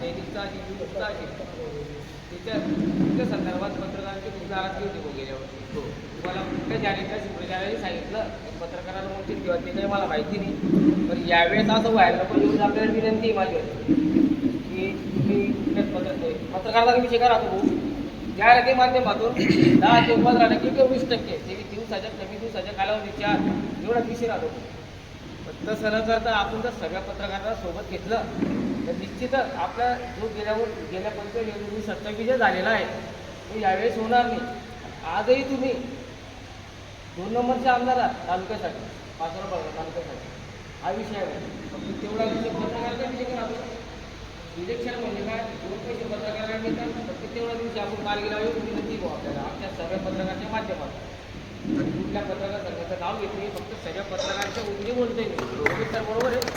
दैनिकचा असेल न्यूजचा असेल त्याच्या त्या संदर्भात पत्रकारांची खूप नाराजगी होती भाऊ गेल्या वर्षी तुम्हाला कुठल्या जानेच्या सुप्रचाराने सांगितलं पत्रकारांना मोठी किंवा ते काही मला माहिती नाही. पण यावेळेस असं व्हायला पण एवढी आपल्याला विनंती माझी. की तुम्ही पत्र पत्रकाराला विषय करा तो भाऊ. जाहिराती माध्यमातून दहा ते पंधरा टक्के किंवा वीस टक्के ते दिवसाच्या कमी दिवसाच्या कालावधीच्या एवढा विषय राहतो. तसं न करता आपण जर सगळ्या पत्रकारांना सोबत घेतलं तर निश्चितच आपला जो गेल्यावर गेल्या पंचवीस सत्तावीस झालेला आहे तो यावेळेस होणार नाही. आजही तुम्ही दोन नंबरचे आमदार आहात तालुक्यासाठी पाचोरा बघा तालुक्यासाठी. हा विषय आहे. फक्त तेवढा विषय पत्रकाराचा विषय करा इलेक्शन म्हणजे काय? दोन पैसे पत्रकारांना मिळतात? फक्त तेवढा दिवशी आपण कारगिला येऊन विनंती भाऊ आपल्याला. आमच्या सगळ्या पत्रकाराच्या माध्यमातून. कुठल्या पत्रकार संघाचं नाव घेतले फक्त सगळ्या पत्रकारांच्या उंची बोलते मी. बरोबर आहे.